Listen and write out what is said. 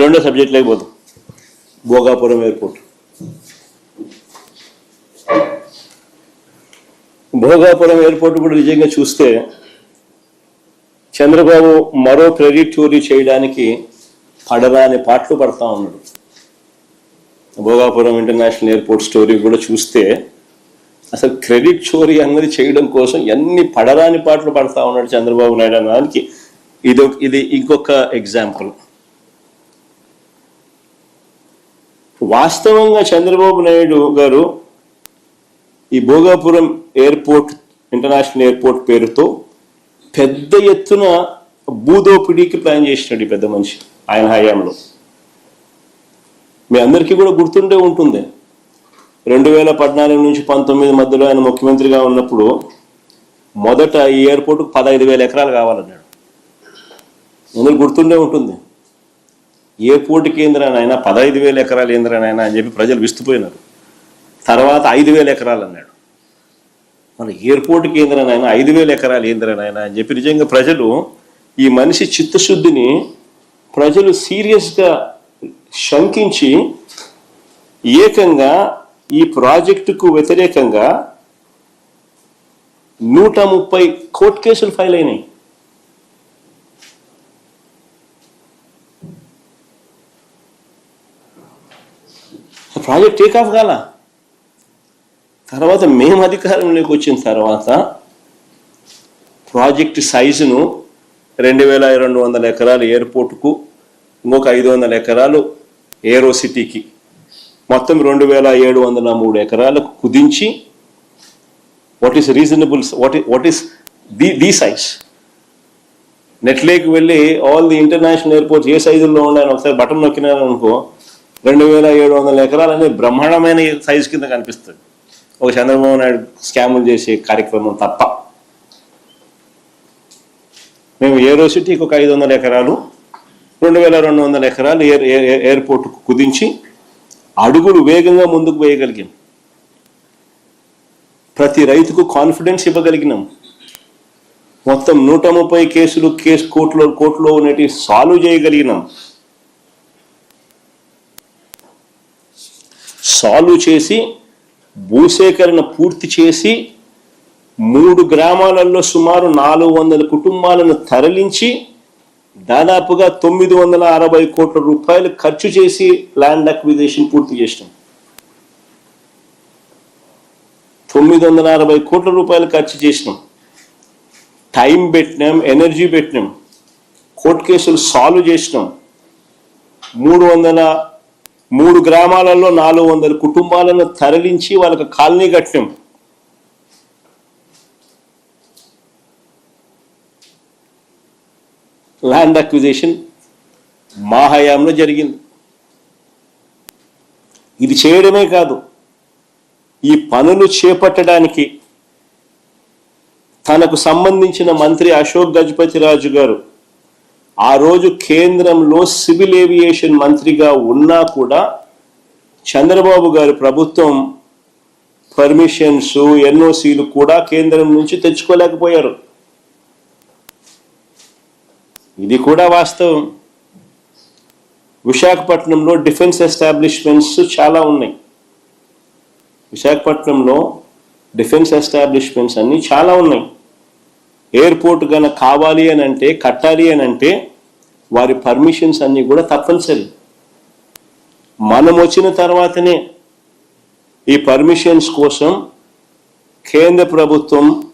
రెండో సబ్జెక్ట్ పోతాం Bhogapuram airport. Bhogapuram airport కూడా నిజంగా చూస్తే చంద్రబాబు మరో క్రెడిట్ చోరీ చేయడానికి పడరాని పాటలు పడతా ఉన్నాడు. భోగాపురం ఇంటర్నేషనల్ ఎయిర్పోర్ట్ స్టోరీ కూడా చూస్తే అసలు క్రెడిట్ చోరీ అన్నది చేయడం కోసం ఎన్ని పడరాని పాటలు పడతా ఉన్నాడు చంద్రబాబు నాయుడు అన్నదానికి. ఇది ఒక- ఇది ఇంకొక ఎగ్జాంపుల్. వాస్తవంగా చంద్రబాబు నాయుడు గారు ఈ భోగాపురం ఎయిర్పోర్ట్ ఇంటర్నేషనల్ ఎయిర్పోర్ట్ పేరుతో పెద్ద ఎత్తున భూదోపిడీకి ప్లాన్ చేసినాడు ఈ పెద్ద మనిషి ఆయన హయాంలో. మీ అందరికీ కూడా గుర్తుండే ఉంటుంది. రెండు వేల పద్నాలుగు నుంచి పంతొమ్మిది మధ్యలో ఆయన ముఖ్యమంత్రిగా ఉన్నప్పుడు మొదట ఈ ఎయిర్పోర్ట్కు పదహైదు వేల ఎకరాలు కావాలన్నాడు. అందరు గుర్తుండే ఉంటుంది. ఎయిర్పోర్ట్ కేంద్రానైనా పదహైదు వేల ఎకరాలు ఏంద్రానైనా అని చెప్పి ప్రజలు విస్తుపోయినారు. తర్వాత ఐదు వేల ఎకరాలు అన్నాడు. మన ఎయిర్పోర్ట్ కేంద్రానైనా ఐదు వేల ఎకరాలు ఏంద్రానైనా అని చెప్పి నిజంగా ప్రజలు ఈ మనిషి చిత్తశుద్ధిని ప్రజలు సీరియస్గా శంకించి ఏకంగా ఈ ప్రాజెక్టుకు వ్యతిరేకంగా నూట ముప్పై కోర్టు కేసులు ఫైల్ అయినాయి. ప్రాజెక్ట్ టేక్ ఆఫ్ కాల? తర్వాత మేము అధికారంలోకి వచ్చిన తర్వాత ప్రాజెక్ట్ సైజును రెండు వేల రెండు వందల ఎకరాలు ఎయిర్పోర్టుకు ఇంకొక ఐదు వందల ఎకరాలు ఏరో సిటీకి మొత్తం రెండు వేల ఏడు వందల మూడు ఎకరాలకు కుదించి what is reasonable what what is the the size నెట్లేకి వెళ్ళి ఆల్ ది ఇంటర్నేషనల్ ఎయిర్పోర్ట్స్ ఏ సైజుల్లో ఉన్నాయని ఒకసారి బటన్ నొక్కినారనుకో రెండు వేల ఏడు వందల ఎకరాలు అనేది బ్రహ్మాండమైన సైజు కింద కనిపిస్తుంది. ఒక చంద్రబాబు నాయుడు స్కాములు చేసే కార్యక్రమం తప్ప. మేము ఏరో సిటీకి ఒక ఐదు వందల ఎకరాలు రెండు వేల రెండు వందల ఎకరాలు ఎయిర్ ఎయిర్- ఎయిర్పోర్ట్కు కుదించి అడుగులు వేగంగా ముందుకు వేయగలిగాం. ప్రతి రైతుకు కాన్ఫిడెన్స్ ఇవ్వగలిగినాం. మొత్తం నూట ముప్పై కేసులు కేసు కోర్టులో కోర్టులో ఉన్నటి సాల్వ్ చేయగలిగినాం. సాల్వ్ చేసి భూసేకరణ పూర్తి చేసి మూడు గ్రామాలలో సుమారు నాలుగు వందల కుటుంబాలను తరలించి దాదాపుగా తొమ్మిది వందల అరవై కోట్ల రూపాయలు ఖర్చు చేసి ల్యాండ్ అక్విజేషన్ పూర్తి చేసినాం. తొమ్మిది వందల అరవై కోట్ల రూపాయలు ఖర్చు చేసినాం. టైం పెట్టినాం ఎనర్జీ పెట్టినాం కోర్టు కేసులు సాల్వ్ చేసినాం. మూడు వందల మూడు గ్రామాలలో నాలుగు వందల కుటుంబాలను తరలించి వాళ్ళకి కాలనీ కట్టినాం ల్యాండ్ అక్విజేషన్ మా హయాంలో జరిగింది. ఇది చేయడమే కాదు ఈ పనులు చేపట్టడానికి తనకు సంబంధించిన మంత్రి అశోక్ గజపతి రాజు గారు ఆ రోజు కేంద్రంలో సివిల్ ఏవియేషన్ మంత్రిగా ఉన్నా కూడా చంద్రబాబు గారి ప్రభుత్వం పర్మిషన్స్ ఎన్ఓసీలు కూడా కేంద్రం నుంచి తెచ్చుకోలేకపోయారు. ఇది కూడా వాస్తవం. విశాఖపట్నంలో డిఫెన్స్ ఎస్టాబ్లిష్మెంట్స్ చాలా ఉన్నాయి. విశాఖపట్నంలో డిఫెన్స్ ఎస్టాబ్లిష్మెంట్స్ అన్నీ చాలా ఉన్నాయి. ఎయిర్పోర్ట్ గన కావాలి అని అంటే కట్టాలి అని అంటే వారి పర్మిషన్స్ అన్నీ కూడా తప్పనిసరి. మనం వచ్చిన తర్వాతనే ఈ పర్మిషన్స్ కోసం కేంద్ర ప్రభుత్వం